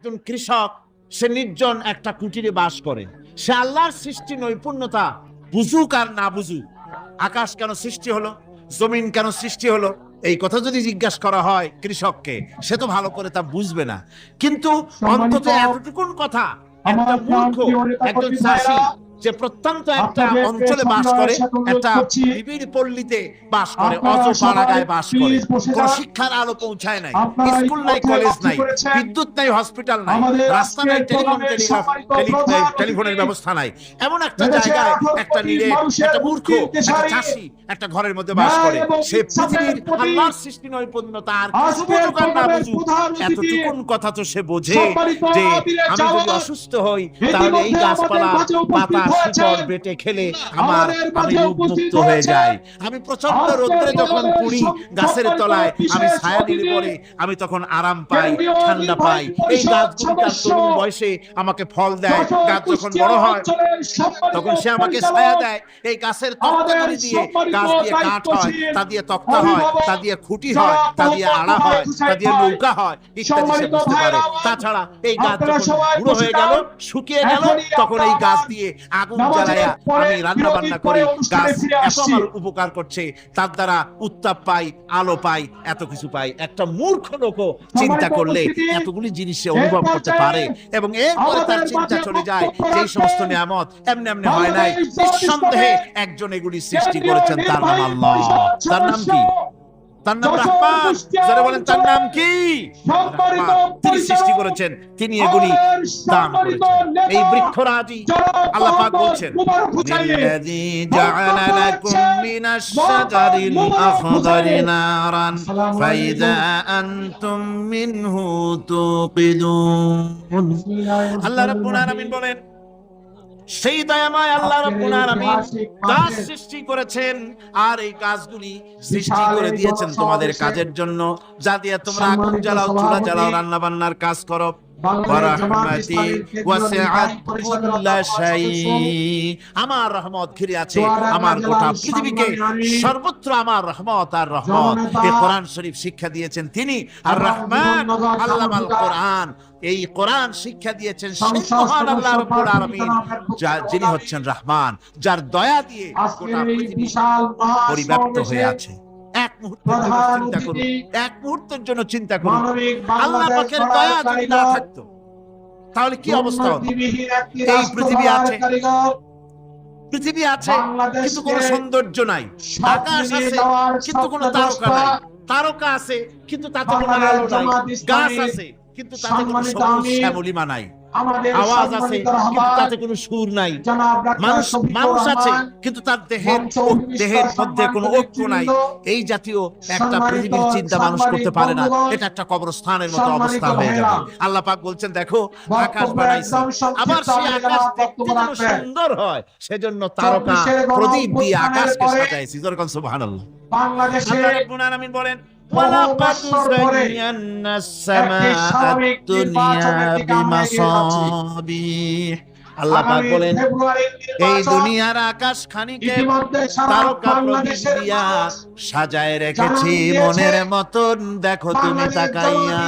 একজন কৃষক সে নির্জন একটা কুটিরে বাস করে। সে আল্লাহর সৃষ্টি নৈপুণ্যতা বুঝুক আর না বুঝুক। আকাশ কেন সৃষ্টি হলো? জমিন কেন সৃষ্টি হলো? এই কথা যদি জিজ্ঞাসা করা হয় কৃষককে সে তো ভালো করে তা বুঝবে না। কিন্তু অন্তত এতটুকুন কথা একটা মূর্খ একজন চাষি যে প্রত্যন্ত একটা অঞ্চলে বাস করে একটা নিবিড় পল্লীতে বাস করে অজ পাড়াগায় বাস করে। কোন শিক্ষার আলো পৌঁছায় নাই স্কুল নাই কলেজ নাই বিদ্যুৎ নাই হসপিটাল নাই রাস্তা নাই টেলিফোন টেলিফোনের ব্যবস্থা নাই। এমন একটা জায়গায় একটা নিরে একটা মূর্খ একটা চাষি একটা ঘরের মধ্যে বাস করে। সে পৃথিবীর আল্লাহর সৃষ্টি নৈপুণ্যতা আর কিছু বুঝুক না বুঝুক এতটুকুন কথা তো সে বোঝে যে আমি যদি অসুস্থ হই তাহলে এই গাছপালা পাতা শিকড় বেটে খেলে আমার আমি রোগমুক্ত হয়ে যাই। আমি প্রচণ্ড রোদ্রে যখন পুড়ি গাছের তলায় আমি ছায়া নিলে পরে আমি তখন আরাম পাই ঠান্ডা পাই। এই গাছগুলি তার তরুণ বয়সে আমাকে ফল দেয়। গাছ যখন বড় হয় তখন সে আমাকে ছায়া দেয়। এই গাছের তক্তাগুলি দিয়ে গাছ দিয়ে কাঠ হয় তা দিয়ে তক্তা হয় তা দিয়ে খুঁটি হয় তা দিয়ে আড়া হয় তা দিয়ে নৌকা হয় ইত্যাদি সে বুঝতে পারে। তাছাড়া এই গাছ যখন বুড়ো হয়ে গেল শুকিয়ে গেল তখন এই গাছ দিয়ে আগুন জ্বালায়া আমি রান্না বান্না করি গাছ এত আমার উপকার করছে তার দ্বারা উত্তাপ পাই আলো পাই এত কিছু পাই। একটা মূর্খ লোকও চিন্তা করলে এতগুলি জিনিস সে অনুভব করতে পারে এবং এরপরে তার চিন্তা চলে যায় যে সমস্ত নিয়ামত এমনি এমনি হয় নাই নিঃসন্দেহে একজন এগুলি সৃষ্টি করেছেন তার নাম আল্লাহ। তার নাম কি? তার নাম রহমান যারা বলেন তার নাম কি রহমান। তিনি সৃষ্টি করেছেন তিনি এগুলি দান করেছেন এই বৃক্ষরাজি আল্লাহ পাক বলছেন الذي جعل لكم من الشجر الأخضر نارا فإذا أنتم منه توقدون আল্লাহ রাব্বুল আলামিন বলেন সেই দয়াময় আল্লাহ রাব্বুল আলামিন কাজ সৃষ্টি করেছেন আর এই কাজগুলি সৃষ্টি করে দিয়েছেন তোমাদের কাজের জন্য। যা দিয়ে তোমরা আগুন জ্বালাও চুলা জ্বালাও রান্না বান্নার কাজ করো। আমার রহমত ঘিরে আছে আমার গোটা পৃথিবীকে সর্বত্র আমার রহমত আর রহমত। এই কোরআন শরীফ শিক্ষা দিয়েছেন তিনি আর রহমান কোরআন এই কোরআন শিক্ষা দিয়েছেন যিনি হচ্ছেন রহমান যার দয়া দিয়ে গোটা পৃথিবী পরিব্যাপ্ত হয়ে আছে। মুহূর্তের জন্য চিন্তা করুন। এক মুহূর্তের জন্য চিন্তা করুন। আল্লাহ পাকের দয়া যদি না থাকতো তাহলে কি অবস্থা হতো এই পৃথিবী আছে। পৃথিবী আছে কিন্তু কোনো সৌন্দর্য নাই। আকাশ আছে কিন্তু কোনো তারকা নাই। তারকা আছে কিন্তু তাতে কোনো আলো নাই। গাছ আছে কিন্তু তাতে কোনো সবুজ শ্যামলিমা নাই। আওয়াজ আছে কিন্তু তাতে কোনো সুর নাই। মানুষ মানুষ আছে কিন্তু তার দেহের দেহের মধ্যে কোনো ঐক্য নাই। এই জাতীয় একটা পৃথিবীর চিন্তা মানুষ করতে পারে না। এটা একটা কবরস্থানের মতো অবস্থা হয়ে যাবে। আল্লাহ পাক বলছেন দেখো আকাশ বানাইছি। আবার সেই আকাশ দেখতে যেন সুন্দর হয়। সেজন্য তারকা প্রদীপ দিয়ে আকাশকে সাজাইছি। যেরকম সুবহানাল্লাহ। বাংলাদেশের আল্লাহ রাব্বুল আলামিন বলেন ওয়ালাকাদ যায়্যানা السَّمَاءَ الدُّنْيَا بِمَصَابِيحَ আল্লাহ পাক বলেন এই দুনিয়ার আকাশ খানিকে তারকা প্রদীপ দিয়া সাজায় রেখেছি মনের মতন দেখো তুমি তাকাইয়া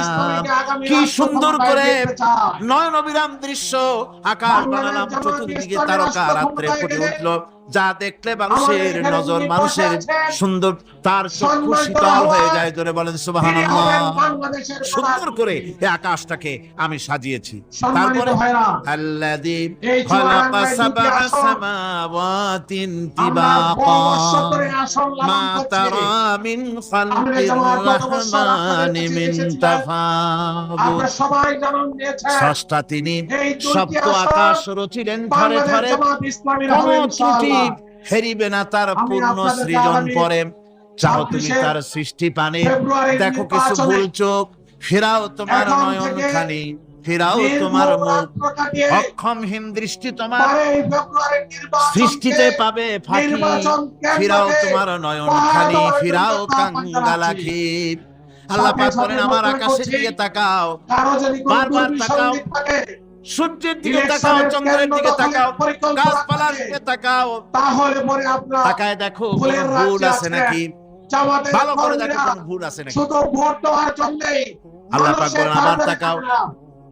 কি সুন্দর করে নয়ন অবিরাম দৃশ্য আকাশ বানালাম চতুর্দিকে তারকা রাত্রে ফুটে উঠলো যা দেখলে মানুষের নজর মানুষের সুন্দর তার চক্ষু শীতল হয়ে যায় জোরে বলেন সুবহানাল্লাহ। সুন্দর করে এই আকাশটাকে আমি সাজিয়েছি। তারপরে আল্লাযী খালাকা সাবআ সামাওয়াতিন তিবাকা মা তারা মিন খালকির রহমানি মিন তাফাবুত সবাই জানান দিয়েছেন স্রষ্টা তিনি সপ্ত আকাশ রচিলেন ধরে ধরে। কোন ত্রুটি হেরিবে না তার পূর্ণ সৃজন পরে। চাও তুমি তার সৃষ্টি পানে। দেখো কিছু ভুল চোখ। ফেরাও তোমার নয়ন খানি। ফেরাও তোমার মুখ। অক্ষমহীন দৃষ্টি তোমার। সৃষ্টিতে পাবে ফাঁকি। ফিরাও তোমার নয়ন খানি। ফিরাও কাঙ্গালাখি। আল্লাহ পাক বলেন আমার আকাশের দিকে তাকাও। বারবার তাকাও। সূর্যের দিকে তাকাও চন্দ্রের দিকে তাকাও গাছপালার দিকে তাকাও তাহলে পরে আপনার তাকায় দেখো ভুল আছে। নাকি ভালো করে দেখো কোনো ভুল আছে নাকি শুধু ভোট দেওয়ার জন্যই আল্লাহ পাক বলেন, আবার তাকাও।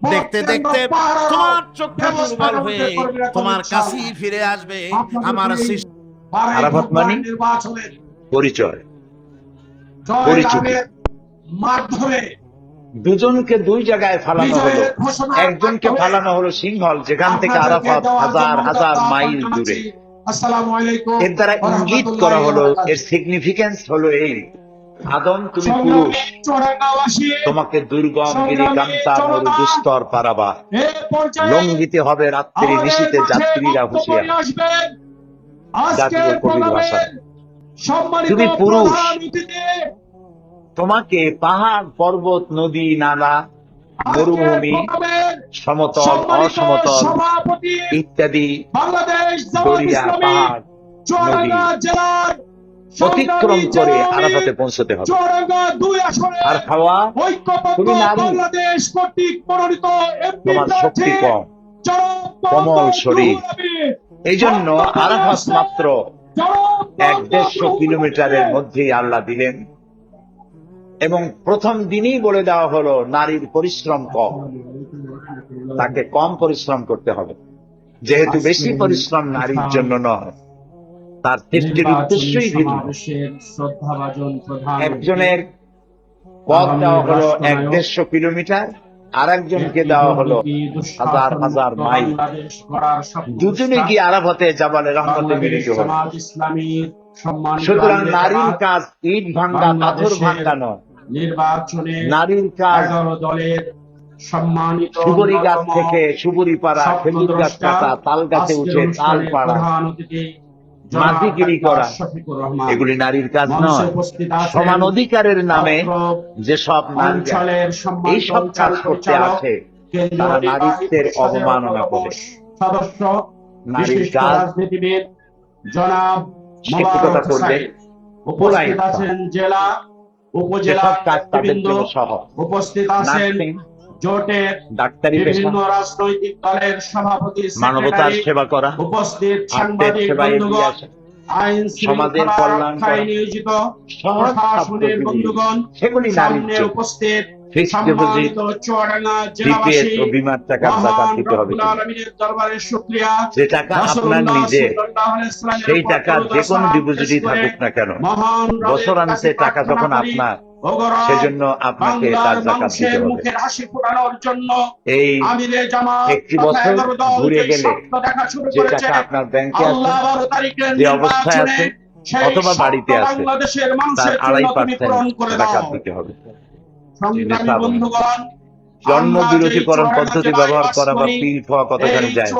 দেখতে দেখতে তোমার ব্যবস্থা দুর্বল হয়ে তোমার কাছেই ফিরে আসবে আমার সৃষ্টি আরাফাত মানি? নির্বাচনের পরিচয় পরিচিতি। মাধ্যমে দুজনকে দুই জায়গায় ফালানো হলো। একজনকে ফালানো হলো সিংহল যেখান থেকে আরাফাত হাজার হাজার মাইল দূরে। এর দ্বারা ইঙ্গিত করা হলো এর সিগনিফিকেন্স হলো এই। আদম তুমি পুরুষ। তোমাকে দুর্গম সংগ্রামী গিরিকান্তা মরু দুস্তর পারাবা। লঙ্ঘিতে হবে রাত্রি নিশীতে যাত্রীরা হুঁশিয়ার। জাতীয় কবির ভাষা। তুমি পুরুষ। তোমাকে পাহাড় পর্বত নদী নালা মরুভূমি সমতল অসমতল ইত্যাদি দরিয়া পাহাড় চুয়াডাঙ্গা অতিক্রম করে আরাফাতে পৌঁছতে হবে আর ঐক্যবদ্ধ তুমি নারী। বাংলাদেশ কর্তৃক মনোনীত তোমার শক্তি কম কোমল শরীর। এই জন্য আরাফাত মাত্র এক দেড়শো কিলোমিটারের মধ্যেই আল্লাহ দিলেন এবং প্রথম দিনই বলে দেওয়া হলো নারীর পরিশ্রম কম। তাকে কম পরিশ্রম করতে হবে। যেহেতু বেশি পরিশ্রম নারীর জন্য নয় তার সৃষ্টির উদ্দেশ্যই ভিন্ন। একজনের পথ দেওয়া হলো এক দেড়শো কিলোমিটার আর একজনকে দেওয়া হলো হাজার হাজার মাইল। দুজনে গিয়ে আরাফাতে জাবালে রহমতে মিলিত হলো। সুতরাং নারীর কাজ ইট ভাঙ্গা পাথর ভাঙ্গা নয়। নির্বাচনে নারীর কাজ দলের সম্মানিত সুবরি গাছ থেকে সুবরি পাড়া খেজুর গাছ কাটা তাল গাছে উঠে তাল পাড়া। করা। এগুলি নারীর কাজ নয়। সমান অধিকারের নামে যে সব এই সব কাজ করতে আসে তারা নারীত্বের অবমাননা করে। সদস্য নারীর কাজ জনাব শিক্ষিকতা করবে উপস্থিত আছেন জেলা উপজেলা যেসব কাজ তাদের নেতৃবৃন্দ, জন্য সহ উপস্থিত আছেন জোটের ডাক্তারি বিভিন্ন রাজনৈতিক দলের সভাপতি মানবতার সেবা করা উপস্থিত সাংবাদিক বন্ধুগণ আইন সমাজের কল্যাণ নিয়োজিত প্রশাসনের বন্ধুগণ সেগুলি উপস্থিত ফিক্সড ডিপোজিট ডিপিএস ও বিমার টাকা জাকাত দিতে হবে রব্বুল আলামিনের দরবারে শুকরিয়া। যে টাকা আপনার রাসূলুল্লাহ নিজের সাল্লাল্লাহু আলাইহি ওয়াসাল্লামের সেই টাকা যে কোনো ডিপোজিটই থাকুক না কেন বছরান্তে টাকা যখন আপনার সেজন্য আপনাকে তার জাকাত দিতে হবে। এই একটি বছর ঘুরে গেলে যে টাকা আপনার ব্যাংকে আছে যে অবস্থায় আছে অথবা বাড়িতে আছে, তার আড়াই পার্সেন্ট জাকাত দিতে হবে। সংগ্রামী নিঃস্বার্থ। বন্ধুগণ জন্ম আমরা পদ্ধতি ব্যবহার করা বা খাওয়া করি, কতখানি যায়।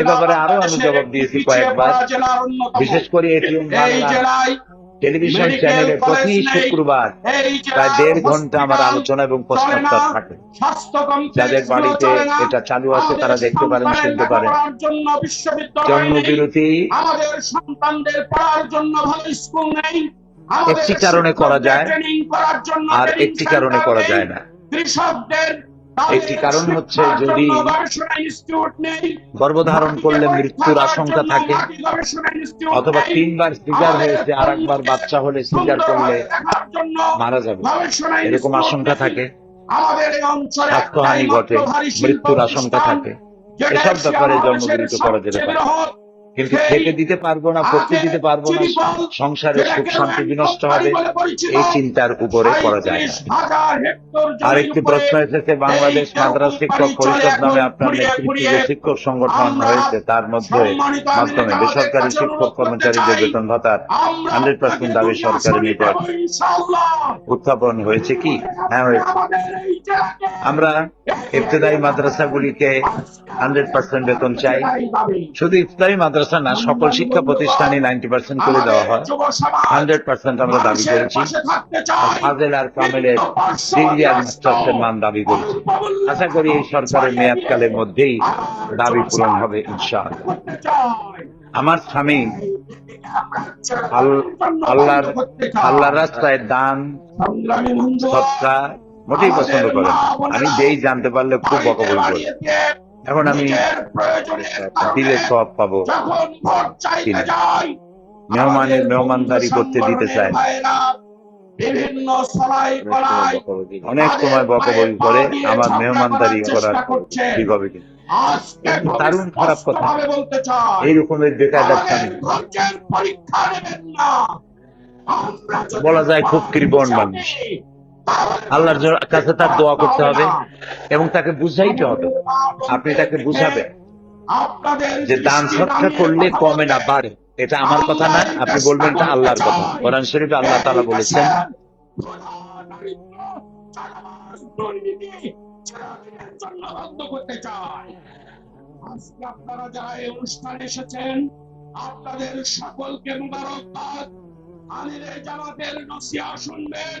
এ ব্যাপারে আরও আমি জবাব দিয়েছি কয়েকবার। পড়া। বিশেষ করে এটিএম বাংলা টেলিভিশন চ্যানেলে প্রতি শুক্রবার প্রায় দেড় ঘণ্টা আমার আলোচনা এবং প্রশ্নোত্তর থাকে। যাদের বাড়িতে এটা চালু আছে তারা দেখতে পারেন শুনতে পারেন। লেখাপড়ার জন্ম বিরতি আমাদের সন্তানদের পড়ার জন্য ভালো স্কুল নেই। একটি কারণে করা যায়, আর একটি কারণে করা যায় না। একটি কারণ হচ্ছে যদি গর্ভধারণ করলে মৃত্যুর আশঙ্কা থাকে অথবা তিনবার সিজার হয়েছে আর একবার বাচ্চা হলে সিজার করলে মারা যাবে। এরকম আশঙ্কা থাকে স্বাস্থ্যহানি ঘটে মৃত্যুর আশঙ্কা থাকে। এসব ব্যাপারে জন্মবিরতি করা যেতে পারে। কিন্তু খেতে দিতে পারব না পড়তে দিতে পারব না সংসারের সুখ শান্তি বিনষ্ট হবে এই চিন্তার উপরে করা যায় না। 35,000 হেক্টর জমির আরেকটি প্রশ্ন এসেছে বাংলাদেশ মাদ্রাস শিক্ষক পরিষদ নামে আপনার নেতৃত্বে যে শিক্ষক সংগঠন হয়েছে তার মধ্যে মাধ্যমে বেসরকারি শিক্ষক কর্মচারীদের বেতন ভাতার হান্ড্রেড পার্সেন্ট দাবি সরকারের নিকট উত্থাপন হয়েছে কি? হ্যাঁ হয়েছে। আমরা ইবতেদায়ী মাদ্রাসাগুলিকে হান্ড্রেড পার্সেন্ট বেতন চাই। শুধু ইফতারি মাদ্রাসা না সকল শিক্ষা প্রতিষ্ঠানে নাইনটি পার্সেন্ট করে দেওয়া হয়। হান্ড্রেড পার্সেন্ট আমরা দাবি করেছি। ফাজেল আর কামেলের ডিগ্রি আর মাস্টার্সের মান দাবি করেছি। আশা করি এই সরকারের মেয়াদকালের মধ্যেই দাবি পূরণ হবে, ইনশাআল্লাহ। আমার স্বামী আল্লাহর আল্লাহর রাস্তায় দান সৎকা মোটেই পছন্দ করেন আমি যেই জানতে পারলে খুব বকাবকি করি। এখন আমি দিলে সব পাবো। মেহমানের মেহমানদারি করতে দিতে চায়। না বিভিন্ন অনেক সময় বকবকি করে আমার মেহমানদারি করার বিভাবে কিন্তু আজকে দারুণ খারাপ কথা। চাই এই রকমের আমরা যদি বলা যায় খুব কৃপণ মানুষ। আল্লাহর কাছে তার দোয়া করতে হবে এবং তাকে বুঝাইতে হবে। আপনি তাকে বুঝাবেন যে দান সৎকার করলে কমে না, বাড়ে। এটা আমার কথা না, আপনি বলবেন এটা আল্লাহর কথা। কোরআন শরীফে আল্লাহ তাআলা বলেছেন আপনারা যারা এই অনুষ্ঠানে এসেছেন আপনাদের সকলকে মুবারকবাদ। আমিরে জামাতের নসিয়া শুনবেন।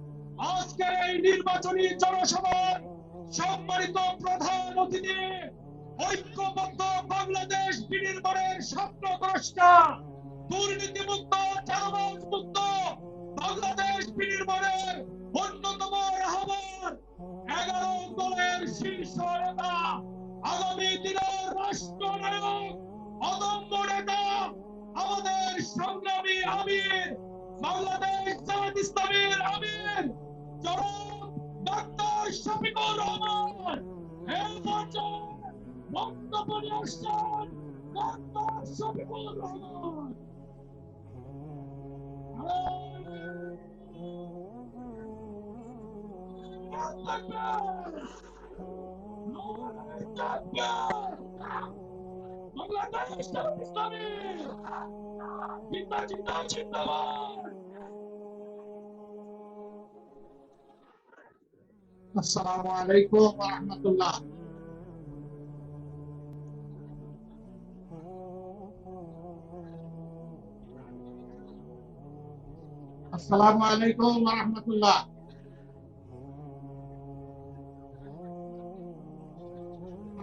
আজকের এই নির্বাচনী জনসভার সম্মানিত প্রধান অতিথি, ঐক্যবদ্ধ বাংলাদেশ বিনির্মাণের স্বপ্নদ্রষ্টা দুর্নীতিমুক্ত চাঁদাবাজ মুক্ত বাংলাদেশ বিনির্মাণের অন্যতম রাহবার এগারো দলের শীর্ষ নেতা, আগামী দিনের রাষ্ট্রনায়ক, অদম্য নেতা, আমাদের সংগ্রামী আমির, বাংলাদেশ জামাত ইসলামের জনাব ডক্টর শফিকুর রহমান এই পর্যায়ে বক্তব্য নিয়ে আসছেন ডক্টর শফিকুর রহমান বাংলাদেশ ইসলামী জিন্দাবাদ জিন্দাবাদ জিন্দাবাদ আসসালামু আলাইকুম ওয়া রাহমাতুল্লাহ আসসালামু আলাইকুম ওয়া রাহমাতুল্লাহ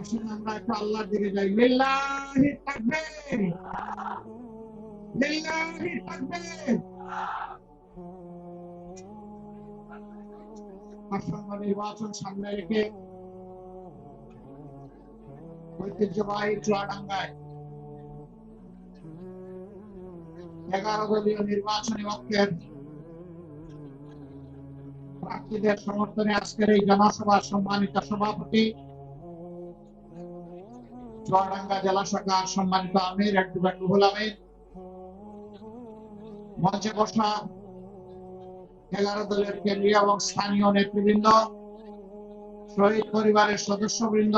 আসুন আমরা একটু আল্লাহর দিকে যাই লিল্লাহি তাকবীর লিল্লাহি তাকবীর আসন্ন নির্বাচন সামনে রেখে ঐতিহ্যবাহী চুয়াডাঙ্গায় এগারো দলীয় নির্বাচনী ঐক্যের প্রার্থীদের সমর্থনে আজকের এই জনসভার সম্মানিত সভাপতি চুয়াডাঙ্গা জেলা শাখার সম্মানিত আমির অ্যাডভোকেট রুহুল আমির মঞ্চে বসা এগারো দলের কেন্দ্রীয় এবং স্থানীয় নেতৃবৃন্দ, শহীদ পরিবারের সদস্যবৃন্দ,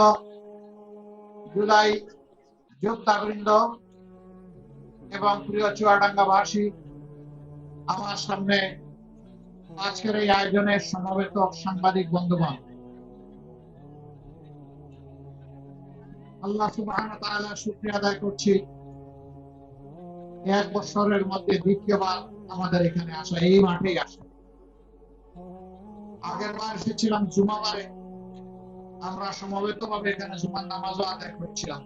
জুলাই যোদ্ধাবৃন্দ এবং প্রিয় চুয়াডাঙ্গাবাসী আমার সামনে আজকের এই আয়োজনের সমবেত সাংবাদিক বন্ধুগণ। আল্লাহ ওয়া তাআলা আদায় করছি। এক বছরের মধ্যে দ্বিতীয়বার আমাদের এখানে আসা, এই মাঠেই আসা। আগের বার এসেছিলাম জুমাবারে। আমরা সমবেত ভাবে এখানে জুমার নামাজও আদায় করছিলাম।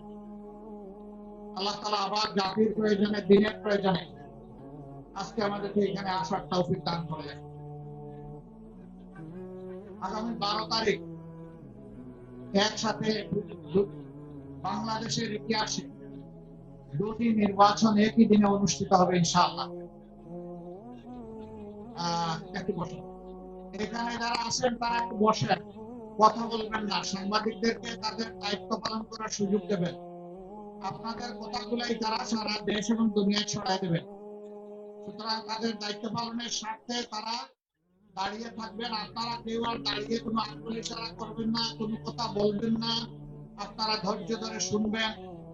আল্লাহ তালা আবার জাতির প্রয়োজনে, দিনের প্রয়োজনে আজকে আমাদেরকে এখানে আসার তৌফিক দান করে। আগামী বারো তারিখ একসাথে বাংলাদেশের ইতিহাসে দুটি নির্বাচন একই দিনে অনুষ্ঠিত হবে ইনশাআল্লাহ। একটু বসুন। এখানে যারা তারা একটু বসেন। কথা বলবেন না। সাংবাদিকদেরকে তাদের দায়িত্ব পালন করার সুযোগ দেবেন। আপনাদের কথাগুলাই তারা সারা দেশ এবং দেবেন। সুতরাং তাদের দায়িত্ব পালনের স্বার্থে তারা দাঁড়িয়ে থাকবেন। আপনারা কেউ আর দাঁড়িয়ে কোনো আঙ্গুল ইশারা করবেন না, কোনো কথা বলবেন না। আপনারা ধৈর্য ধরে শুনবেন।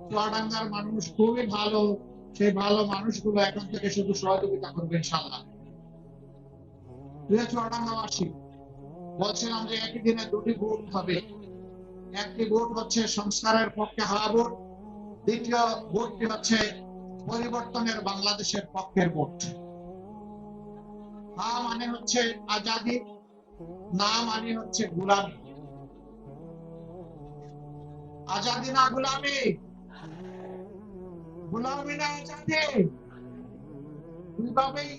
চুয়াডাঙ্গার মানুষ খুবই ভালো। সেই ভালো মানুষগুলো এখন থেকে শুধু সহযোগিতা করবেন ইনশাল্লাহ বলছিলাম যে একই দিনে দুটি হবে। একটি হচ্ছে সংস্কারের পক্ষে হওয়া দ্বিতীয় হচ্ছে পরিবর্তনের বাংলাদেশের পক্ষের ভোট। হা মানে হচ্ছে আজাদি, না মানে হচ্ছে গুলামি। আজাদি না গুলামি? গুলামি না আজাদি? দুইভাবেই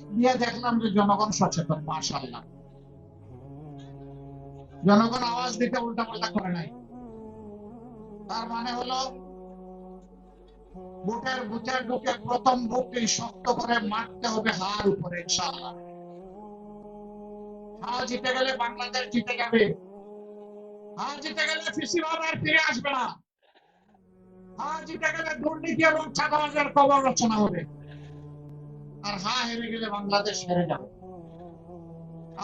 দেখলাম যে জনগণ সচেতন জনগণ আওয়াজ দিতে উল্টা পাল্টা করে নাই। তার মানে হলো প্রথম বুককে শক্ত করে মারতে হবে হার উপরে, ইনশাআল্লাহ। হা জিতে গেলে বাংলাদেশ জিতে যাবে। হা জিতে গেলে আর ফিরে আসবে না। হা জিতে গেলে দুর্নীতি এবং চাঁদাবাজের কবর রচনা হবে। আর হা হেরে গেলে বাংলাদেশ হেরে যাবে।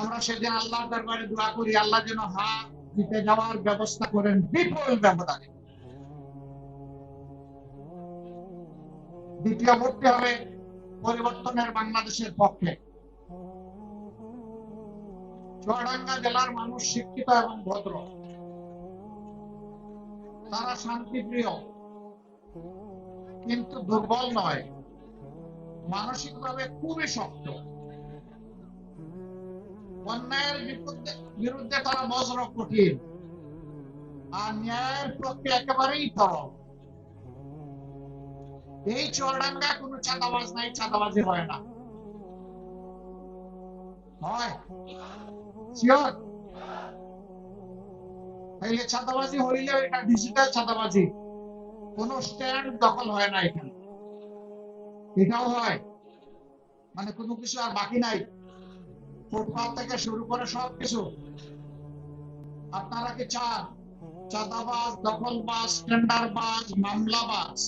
আমরা সেদিন আল্লাহর দরবারে দোয়া করি, আল্লাহ যেন হা জিতে যাওয়ার ব্যবস্থা করেন বিপুল ব্যবধানে। দ্বিতীয় ভোটটি হবে পরিবর্তনের বাংলাদেশের পক্ষে। চুয়াডাঙ্গা জেলার মানুষ শিক্ষিত এবং ভদ্র। তারা শান্তিপ্রিয়, কিন্তু দুর্বল নয়। মানসিকভাবে খুবই শক্ত। অন্যায়ের বিরুদ্ধে বিরুদ্ধে তারা বজ্র কঠিন। আর ন্যায়ের পক্ষে একেবারেই তরল। এই চুয়াডাঙ্গা কোনো চাঁদাবাজ নাই, চাঁদাবাজি হয় না। হয়। ছাতাবাজি হইলে এটা ডিজিটাল ছাতাবাজি কোন স্ট্যান্ড দখল হয় না এখানে। এটাও হয়। মানে কোনো কিছু আর বাকি নাই। ফুটপাত থেকে শুরু করে সব কিছু আপনারা কি চান? চাঁদাবাজ, দখলবাজ, টেন্ডারবাজ, মামলাবাজ,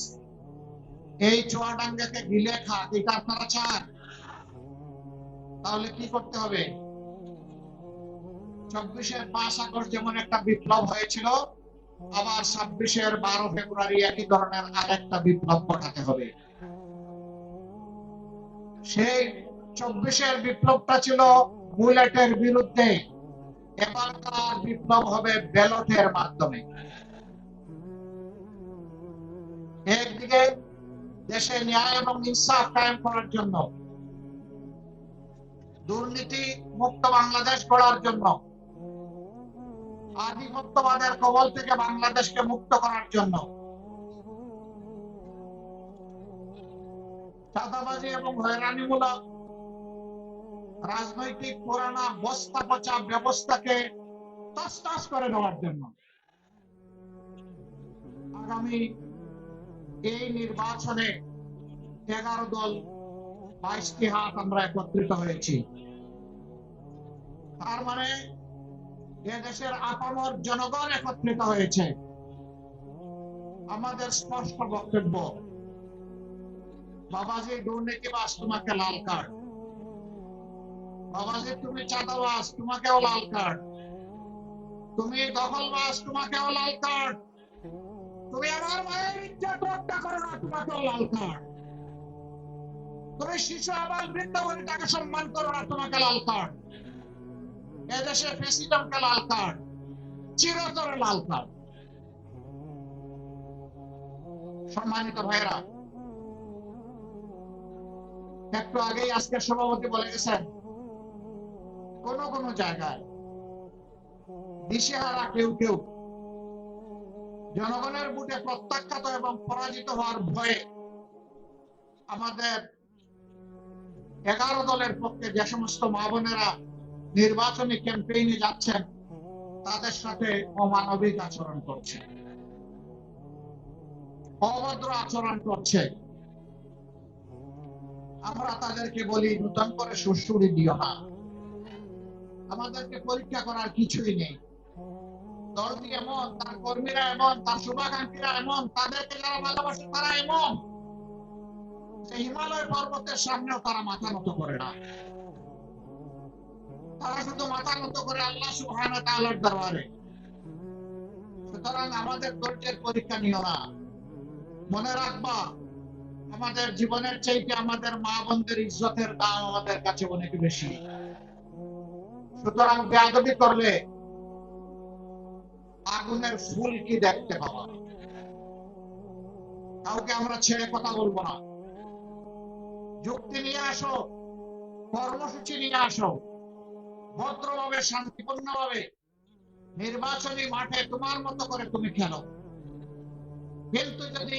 এই চুয়াডাঙ্গাকে গিলে এটা আপনারা চান? তাহলে কি করতে হবে? চব্বিশের পাঁচ আগস্ট যেমন একটা বিপ্লব হয়েছিল, আবার ছাব্বিশের বারো ফেব্রুয়ারি একই ধরনের আরেকটা বিপ্লব ঘটাতে হবে। সেই চব্বিশের বিপ্লবটা ছিল বুলেটের বিরুদ্ধে। এবারকার বিপ্লব হবে ব্যালটের মাধ্যমে। একদিকে দেশে ন্যায় এবং ইনসাফ কায়েম করার জন্য, দুর্নীতি মুক্ত বাংলাদেশ গড়ার জন্য, আধিপত্যবাদের কবল থেকে বাংলাদেশকে মুক্ত করার জন্য চাঁদাবাজি এবং হয়রানিমূলক রাজনৈতিক পুরানা বস্তা পচা ব্যবস্থাকে তসতস করে দেওয়ার জন্য। আগামী এই নির্বাচনে এগারো দল বাইশটি হাত আমরা একত্রিত হয়েছি। তার মানে এ দেশের আপামর জনগণ একত্রিত হয়েছে। আমাদের স্পষ্ট বক্তব্য বাবাজি দুর্নীতিবাস তোমাকে লাল কার্ড। বাবাজি তুমি চাঁদাবাস তোমাকেও লাল কার্ড। তুমি দখলবাস তোমাকেও লাল কার্ড। তুমি আমার মায়ের করো না, তোমাকেও লাল কার্ড। তুমি শিশু, আবার বৃদ্ধ বনিতাকে সম্মান করো না, তোমাকে লাল কার্ড। এদেশের প্রেসিডেন্টকে লাল কার্ড। চিরতরে লাল কার্ড। সম্মানিত ভাইরা একটু আগেই আজকে সভাপতি বলে গেছেন, কোন কোন জায়গায় দিশেহারা কেউ কেউ জনগণের বুটে প্রত্যাখ্যাত এবং পরাজিত হওয়ার ভয়ে আমাদের এগারো দলের পক্ষে যে সমস্ত মা বোনেরা নির্বাচনী ক্যাম্পেইনে যাচ্ছেন, তাদের সাথে অমানবিক আচরণ করছে। অভদ্র আচরণ করছে। আমরা তাদেরকে বলি, নতুন করে সুশুরি দিও না। আমাদেরকে পরীক্ষা করার কিছুই নেই। এমন, তার কর্মীরা এমন, তার শুভাকাঙ্ক্ষীরা এমন, তাদেরকে যারা ভালোবাসে তারা এমন। হিমালয় পর্বতের সামনেও তারা মাথা নত করে না। তারা শুধু মাথা নত করে আল্লাহ তাআলার দরবারে। সুতরাং আমাদের ধৈর্যের পরীক্ষা নিও না। মনে রাখবা আমাদের জীবনের চাইতে আমাদের মা বোনদের ইজ্জতের দাম আমাদের কাছে অনেক বেশি। সুতরাং বেয়াদবি করলে আগুনের ফুল কি দেখতে পাবা? কাউকে আমরা ছেড়ে কথা বলব না। যুক্তি নিয়ে আসো, কর্মসূচি নিয়ে আসো। ভদ্রভাবে শান্তিপূর্ণ ভাবে নির্বাচনী মাঠে তোমার মতো করে তুমি খেলো। কিন্তু যদি